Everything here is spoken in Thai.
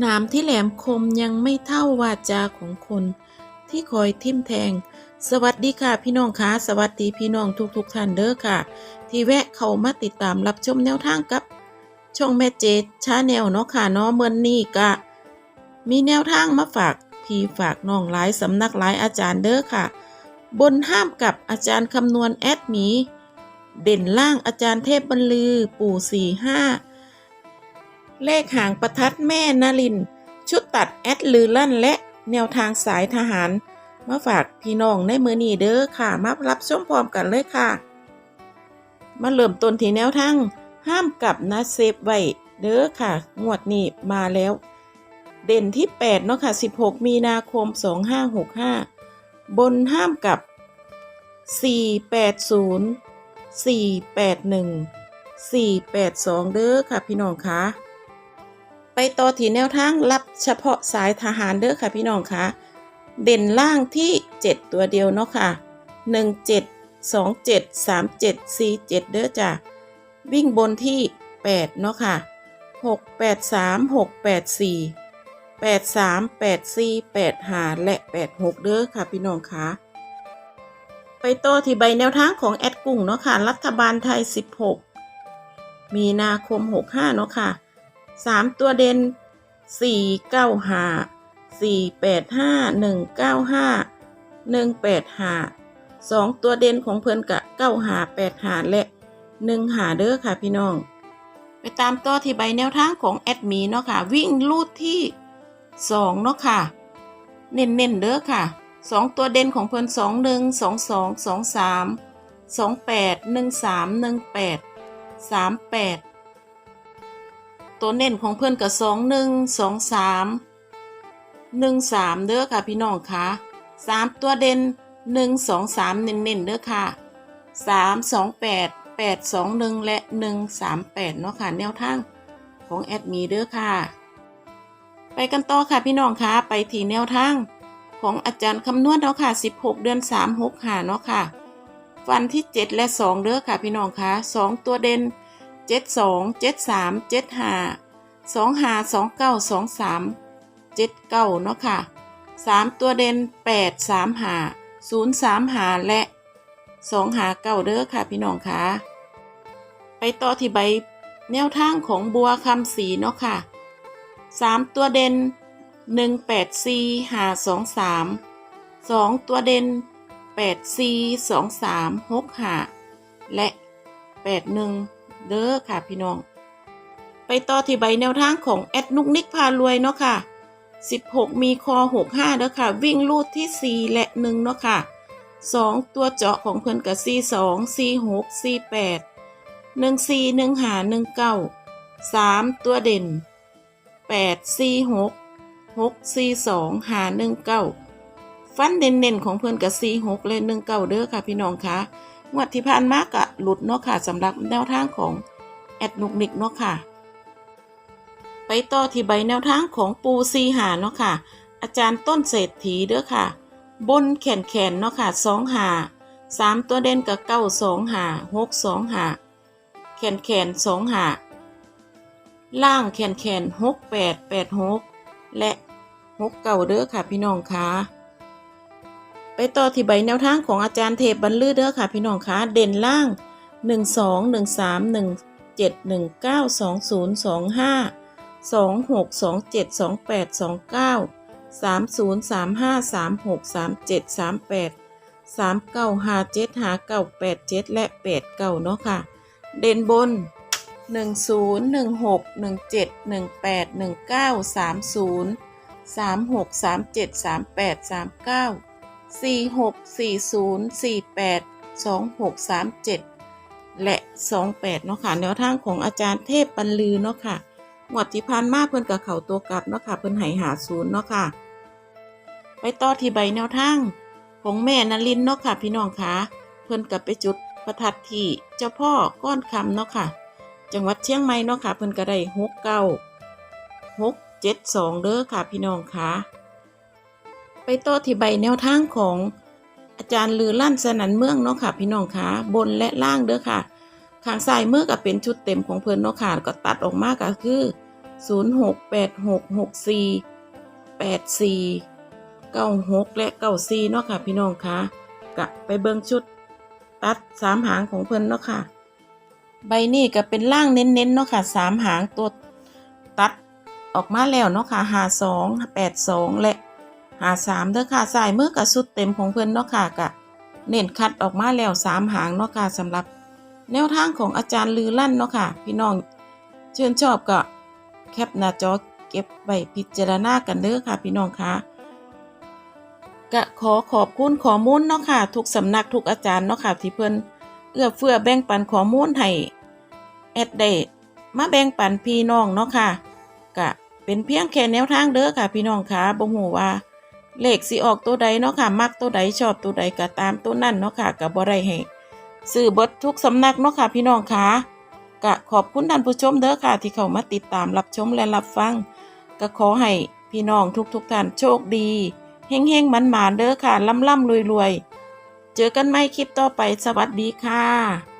หนามที่แหลมคมยังไม่เท่าวาจาของคน ที่คอยทิ่มแทง สวัสดีค่ะพี่น้องคะสวัสดีพี่น้องทุกๆท่านเด้อค่ะ ที่แวะเข้ามาติดตามรับชมแนวทางกับ ช่องแม่เจดชาแนลเนาะค่ะเนาะเมื่อนนี้ก็มีแนวทางมาฝากพี่ฝากน้องหลายสำนักหลายอาจารย์เด้อค่ะ บนห้ามกับอาจารย์คำนวณแอดหมี เด่นล่างอาจารย์เทพบรรลือปู่สี่ห้า เลขหางประทัดแม่นาริน ชุดตัดแอดลือลั่นและแนวทางสายทหาร มาฝากพี่น้องในมือนี้เด้อค่ะ มารับชมพร้อมกันเลยค่ะ มาเริ่มต้นที่แนวทางห้ามกลับนะเซฟไว้เด้อค่ะ งวดนี้มาแล้ว เด่นที่ 8 เนาะค่ะ 16 มีนาคม 2565 บนห้ามกลับ 480 481 482 เด้อค่ะพี่น้องคะ ไปต่อที่แนวทางรับเฉพาะสายทหารเด้อค่ะพี่น้องคะเด่นล่างที่ 7 ตัวเดียวเนาะค่ะ 17 27 37 47 เด้อจ้ะวิ่งบนที่ 8 เนาะค่ะ 6 8 3 6 8 4 8 3 8 4 8 5และ 8 6 เด้อค่ะพี่น้องคะไปต่อที่ใบแนวทางของแอดกุ้งเนาะค่ะ รัฐบาลไทย 16 มีนาคม 65 เนาะค่ะ สามตัวเด่นสี่เก้าห้าสี่แปดห้าหนึ่งเก้าห้าหนึ่งแปดห้าสองตัวเด่นของเพื่อนกะเก้าห้าแปดห้าและหนึ่งห้าเด้อค่ะพี่น้อง ไปตามต่อที่ใบแนวทางของแอดมีเนาะค่ะ วิ่งลูดที่สองเนาะค่ะ เน้นเน้นเด้อค่ะสองตัวเด่นของเพื่อนสองหนึ่งสองสองสองสามสองแปดหนึ่งสามหนึ่งแปดสามแปด ตัวเน้นของเพื่อนกับสองหนึ่งสองสามหนึ่งสามเด้อค่ะพี่น้องค่ะสามตัวเด่นหนึ่งสองสามเน้นๆเด้อค่ะสามสองแปดแปดสองหนึ่งและหนึ่งสามแปดเนาะค่ะแนวทางของแอดมีเด้อค่ะ ไปกันต่อค่ะพี่น้องค่ะไปที่แนวทางของอาจารย์คำนวณเนาะค่ะสิบหกเดือนสามหกค่ะเนาะค่ะ ฟันที่เจ็ดและสองเด้อค่ะพี่น้องค่ะสองตัวเด่น เจ็ดสองเจ็ดสามเจ็ดห้าสองห้าสองเก้าสองสามเจ็ดเก้าเนาะค่ะสามตัวเด่นแปดสามห้าศูนย์สามห้าและสองหาเก้าเด้อค่ะพี่น้องค่ะ ไปต่อที่ใบแนวทางของบัวคำสีเนาะค่ะสามตัวเด่นหนึ่งแปดสี่ห้าสองสามสองตัวเด่นแปดสี่สองสามหกห้าและแปดหนึ่ง เด้อค่ะพี่น้อง ไปต่อที่ใบแนวทางของแอดนุกนิกพารวยเนาะค่ะ 16 มีคอ 65เด้อค่ะ วิ่งลูดที่ 4 และ 1 เนาะค่ะ 2 ตัวเจาะของเพิ่อนกับ42 46 48 14 15 19 3 ตัวเด่น 8 46 6 42 5 19 ฟันเด่นๆของเพิ่อนกับ46 และ 19 เด้อค่ะพี่น้องค่ะ งวดที่ผ่านมากะหลุดเนาะค่ะสำหรับแนวทางของแอดนุกนิกเนาะค่ะ ไปต่อที่ใบแนวทางของปูซีหาเนาะค่ะ อาจารย์ต้นเศรษฐีเด้อค่ะ บนแขนแขนเนาะค่ะสองหาสามตัวเด่นกับเก้าสองหาหกสองหาแขนแขนสองหาล่างแขนแขนหกแปดแปดหกและหกเก่าเด้อค่ะพี่น้องค่ะ ไปต่อที่ใบแนวทางของอาจารย์เทพบรรลือเด้อค่ะพี่น้องคะเด่นล่าง 1 2 1 3 1 7 1 9 2 0 2 5 2 6 2 7 2 8 2 9 3 0 3 5 3 6 3 7 3 8 3 9 5 7 5 9 8 7 และ 8 9 เนาะค่ะ เด่นบน 1 0 1 6 1 7 1 8 1 9 3 0 3 6 3 7 3 8 3 9 สี่หกสี่ศูนย์สี่แปดสองหกสามเจ็ดและสองแปดเนาะค่ะแนวทางของอาจารย์เทพบรรลือเนาะค่ะงวดที่ผ่านมาเพิ่นกับเขาตัวกลับเนาะค่ะเพิ่นไหหาศูนย์เนาะค่ะ ไปต่อที่ใบแนวทางของแม่นลินเนาะค่ะ พี่น้องค่ะเพิ่นกับไปจุดประทัดที่เจ้าพ่อก้อนคำเนาะค่ะ จังหวัดเชียงใหม่เนาะค่ะเพิ่นก็ได้หกเก้าหกเจ็ดสองเด้อค่ะพี่น้องค่ะ ไปต่อที่ใบแนวทางของอาจารย์ลือลั่นสนันเมืองเนาะค่ะ พี่น้องคะบนและล่างเด้อค่ะข้างซ้ายมือก็เป็นชุดเต็มของเพิ่นเนาะค่ะก็ตัดออกมาก็คือ 0 6 8 6 6 4 8 4 9 6 และ 9 4เนาะค่ะ พี่น้องคะกะไปเบิ่งชุดตัดสามหางของเพิ่นเนาะค่ะ ใบนี้ก็เป็นล่างเน้นๆเนาะค่ะสามหางตัวตัดออกมาแล้วเนาะค่ะหาสองแปดสองและาสามเด้อค่ะสายมือกับสุดเต็มของเพิ่นเนาะค่ะกะเน้นคัดออกมาแล้วสามหางเนาะค่ะสำหรับ แนวทางของอาจารย์ลือลั่นเนาะค่ะ พี่น้องเชิญชอบก็แคปหน้าจอเก็บไว้พิจารณากันเด้อค่ะ พี่น้องค่ะก็ขอขอบคุณข้อมูลเนาะค่ะ ทุกสำนักทุกอาจารย์เนาะค่ะ ที่เพิ่นเอื้อเฟื้อแบ่งปันข้อมูลให้แอดได้มาแบ่งปันพี่น้องเนาะค่ะก็เป็นเพียงแค่แนวทางเด้อค่ะ พี่น้องค่ะบ่ฮู้ว่า เลขสิออกตัวใดเนาะค่ะ มักตัวใดชอบตัวใดก็ตามตัวนั่นเนาะค่ะก็บ่ได้ให้ซื้อเบิดทุกสำนักเนาะค่ะพี่น้องค่ะก็ขอบคุณท่านผู้ชมเด้อค่ะ ที่เข้ามาติดตามรับชมและรับฟัง ก็ขอให้พี่น้องทุกๆท่านโชคดีเฮงๆมันๆเด้อค่ะล่ำๆรวยๆเจอกันใหม่คลิปต่อไปสวัสดีค่ะ